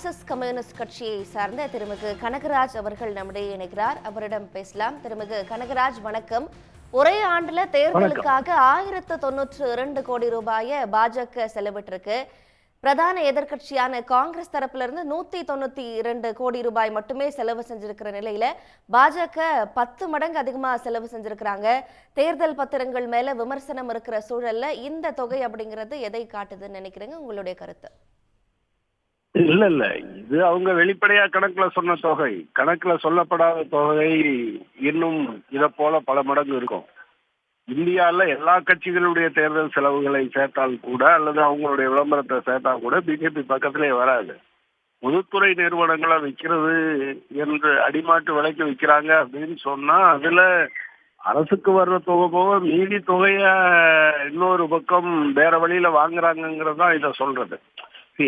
Marxist communist கட்சியை சார்ந்த திருமிகு கனகராஜ் அவர்கள் நம்முடைய இணைகிறார். அவரிடம் பேசலாம். திருமிகு கனகராஜ் வணக்கம். ஒரே ஆண்டுல தேர்தலுக்காக ஆயிரத்து தொண்ணூற்று இரண்டு கோடி ரூபாயை பாஜக செலவிட்டிருக்கு. பிரதான எதிர்க்கட்சியான காங்கிரஸ் தரப்புல இருந்து நூத்தி தொண்ணூத்தி இரண்டு கோடி ரூபாய் மட்டுமே செலவு செஞ்சிருக்கிற நிலையில பாஜக பத்து மடங்கு அதிகமா செலவு செஞ்சிருக்கிறாங்க. தேர்தல் பத்திரங்கள் மேல விமர்சனம் இருக்கிற சூழல்ல இந்த தொகை அப்படிங்கிறது எதை காட்டுதுன்னு நினைக்கிறீங்க? உங்களுடைய கருத்து. இல்ல இல்ல. இது அவங்க வெளிப்படையா கணக்குல சொன்ன தொகை. கணக்குல சொல்லப்படாத தொகை இன்னும் இத போல பல மடங்கு இருக்கும். இந்தியால எல்லா கட்சிகளுடைய தேர்தல் செலவுகளை சேர்த்தால் கூட அல்லது அவங்களுடைய விளம்பரத்தை சேர்த்தா கூட பிஜேபி பக்கத்திலே வராது. பொதுத்துறை நிறுவனங்களை விற்கிறது என்று அடிமாட்டு விலைக்கு விற்கிறாங்க அப்படின்னு சொன்னா அதுல அரசுக்கு வர்ற தொகை போக மீதி தொகைய இன்னொரு பக்கம் வேற வழியில வாங்குறாங்கிறது தான் இதை சொல்றது.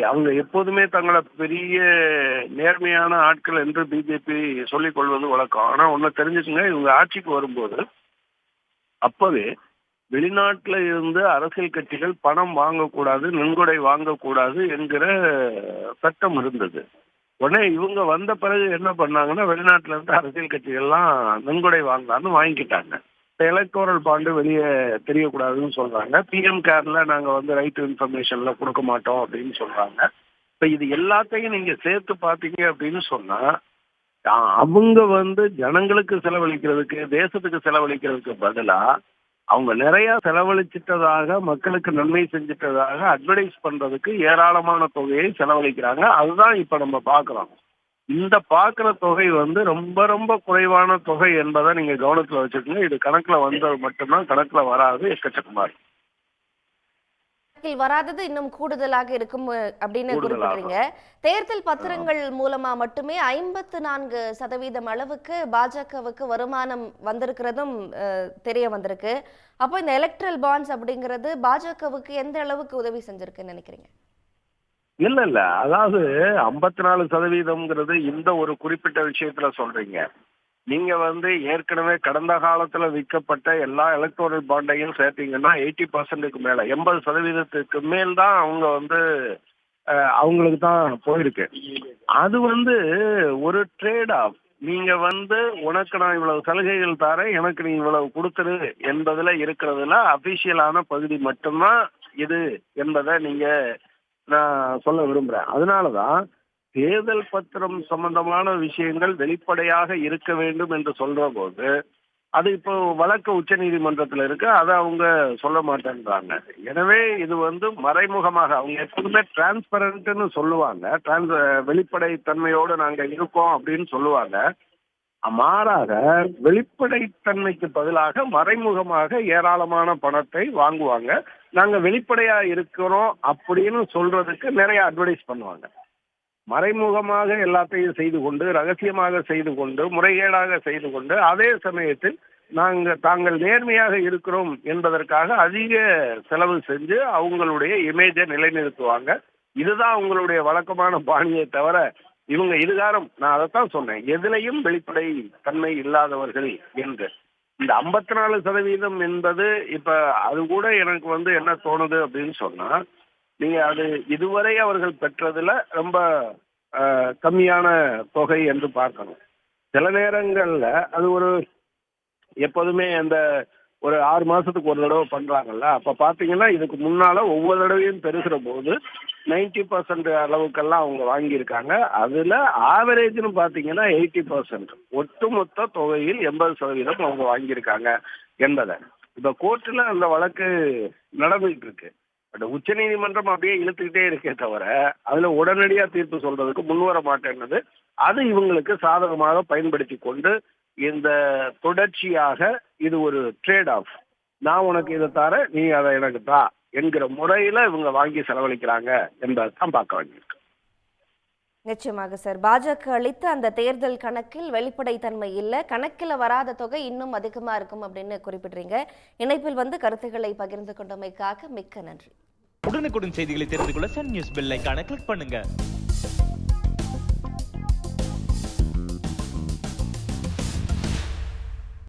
அவங்க எப்போதுமே தங்களை பெரிய நேர்மையான ஆட்கள் என்று பிஜேபி சொல்லிக் கொள்வது வழக்கம். ஆனா ஒண்ணு தெரிஞ்சுக்கங்க இவங்க ஆட்சிக்கு வரும்போது அப்பவே வெளிநாட்டுல இருந்து அரசியல் கட்சிகள் பணம் வாங்கக்கூடாது நன்கொடை வாங்கக்கூடாது என்கிற சட்டம் இருந்தது. உடனே இவங்க வந்த பிறகு என்ன பண்ணாங்கன்னா வெளிநாட்டுல இருந்து அரசியல் கட்சிகள்லாம் நன்கொடை வாங்கலாம்னு வாங்கிக்கிட்டாங்க. எலக்டோரல் பாண்டு வெளியே தெரியக்கூடாதுன்னு சொல்றாங்க. பிஎம் கேர்ல நாங்க வந்து ரைட் இன்ஃபர்மேஷன்ல கொடுக்க மாட்டோம் அப்படின்னு சொல்றாங்க. இப்ப இது எல்லாத்தையும் நீங்க சேர்த்து பாத்தீங்க அப்படின்னு சொன்னா அவங்க வந்து ஜனங்களுக்கு செலவழிக்கிறதுக்கு தேசத்துக்கு செலவழிக்கிறதுக்கு பதிலா அவங்க நிறைய செலவழிச்சிட்டதாக மக்களுக்கு நன்மை செஞ்சிட்டதாக அட்வர்டைஸ் பண்றதுக்கு ஏராளமான தொகையை செலவழிக்கிறாங்க. அதுதான் இப்ப நம்ம பாக்குறோம் இந்த பாக்குற தொகை வந்து ரொம்ப ரொம்ப குறைவான தொகை என்பதை நீங்க கவனத்துல வச்சுக்கோங்க. இது கணக்குல வந்தது மட்டும்தான் கணக்குல வராது எக்கச்சக்கமா வராதது இன்னும் கூடுதலாக இருக்கும் அப்படின்னு. குறிப்பிடுறீங்க. தேர்தல் பத்திரங்கள் மூலமா மட்டுமே ஐம்பத்து நான்கு சதவீதம் அளவுக்கு பாஜகவுக்கு வருமானம் வந்திருக்கிறதும் தெரிய வந்திருக்கு. அப்போ இந்த எலக்ட்ரல் பாண்ட்ஸ் அப்படிங்கிறது பாஜகவுக்கு எந்த அளவுக்கு உதவி செஞ்சிருக்குன்னு நினைக்கிறீங்க? இல்ல இல்ல. அதாவது ஐம்பத்தி நாலு சதவீதம்ங்கிறது இந்த ஒரு குறிப்பிட்ட விஷயத்துல சொல்றீங்க. நீங்க வந்து ஏற்கனவே கடந்த காலத்துல விற்கப்பட்ட எல்லா எலக்ட்ரானிக் பாண்டையும் சேர்த்தீங்கன்னா எயிட்டி பர்சன்ட்டுக்கு மேல எண்பது சதவீதத்துக்கு மேல் தான் அவங்க வந்து அவங்களுக்கு தான் போயிருக்கு. அது வந்து ஒரு ட்ரேட் ஆஃப் நீங்க வந்து உனக்கு நான் இவ்வளவு சலுகைகள் தரேன் எனக்கு நீ இவ்வளவு கொடுத்துரு என்பதுல இருக்கிறதுல அபிஷியலான பகுதி மட்டும்தான் இது என்பதை நீங்க நான் சொல்ல விரும்புறேன். அதனாலதான் தேர்தல் பத்திரம் சம்பந்தமான விஷயங்கள் வெளிப்படையாக இருக்க வேண்டும் என்று சொல்ற போது அது இப்போ வழக்கு உச்ச நீதிமன்றத்தில் இருக்கு அதை அவங்க சொல்ல மாட்டேன்றாங்க. எனவே இது வந்து மறைமுகமாக அவங்க எப்போதுமே டிரான்ஸ்பரண்ட்னு சொல்லுவாங்க. டிரான்ஸ் வெளிப்படைத்தன்மையோடு நாங்க இருக்கோம் அப்படின்னு சொல்லுவாங்க. மாறாக வெளிப்படைத்தன்மைக்கு பதிலாக மறைமுகமாக ஏராளமான பணத்தை வாங்குவாங்க. நாங்க வெளிப்படையா இருக்கிறோம் அப்படின்னு சொல்றதுக்கு நிறைய அட்வர்டைஸ் பண்ணுவாங்க. மறைமுகமாக எல்லாத்தையும் செய்து கொண்டு ரகசியமாக செய்து கொண்டு முறைகேடாக செய்து கொண்டு அதே சமயத்தில் நாங்க தாங்கள் நேர்மையாக இருக்கிறோம் என்பதற்காக அதிக செலவு செஞ்சு அவங்களுடைய இமேஜை நிலைநிறுத்துவாங்க. இதுதான் அவங்களுடைய வழக்கமான பாணியை தவிர இவங்க இதுகாரம் நான் அதைத்தான் சொன்னேன். எதிலையும் வெளிப்படை தன்மை இல்லாதவர்கள் என்று. இந்த ஐம்பத்தி நாலு சதவீதம் என்பது இப்ப அது கூட எனக்கு வந்து என்ன தோணுது அப்படின்னு சொன்னா நீங்க அது இதுவரை அவர்கள் பெற்றதுல ரொம்ப கம்மியான தொகை என்று பார்க்கணும். சில நேரங்கள்ல அது ஒரு எப்போதுமே அந்த ஒரு ஆறு மாசத்துக்கு ஒரு தடவை பண்றாங்கல்ல. அப்ப பாத்தீங்கன்னா இதுக்கு முன்னால ஒவ்வொரு தடவையும் பெருகிற போது நைன்டி பர்சன்ட் அளவுக்கெல்லாம் அவங்க வாங்கியிருக்காங்க. அதுல ஆவரேஜ்னு பாத்தீங்கன்னா எயிட்டி பர்சன்ட். ஒட்டுமொத்த தொகையில் எண்பது சதவீதம் அவங்க வாங்கியிருக்காங்க என்பதை. இப்ப கோர்ட்டுல அந்த வழக்கு நடந்துகிட்டு இருக்கு பட் உச்ச நீதிமன்றம் அப்படியே இழுத்துக்கிட்டே இருக்கே தவிர அதுல உடனடியா தீர்ப்பு சொல்றதுக்கு முன்வர மாட்டேன்னது அது இவங்களுக்கு சாதகமாக பயன்படுத்தி கொண்டு இந்த தொடர்ச்சியாக இது ஒரு ட்ரேட் ஆஃப் நான் உனக்கு இதை தரேன் நீ அதை எனக்கு தா என்கிற முறையில இவங்க வாங்கி செலவழிக்கிறாங்க என்பதைத்தான் பார்க்க வேண்டியிருக்கு. நிச்சயமாக சார் பாஜக அளித்த அந்த தேர்தல் கணக்கில் வெளிப்படைத்தன்மை இல்லை. கணக்கில் வராத தொகை இன்னும் அதிகமா இருக்கும் அப்படின்னு குறிப்பிடுறீங்க. இணைப்பில் வந்து கருத்துக்களை பகிர்ந்து கொண்டமைக்காக மிக்க நன்றி. உடனுக்குடன் செய்திகளை தெரிந்து கொள்ள சன் நியூஸ் பெல் கிளிக் பண்ணுங்க.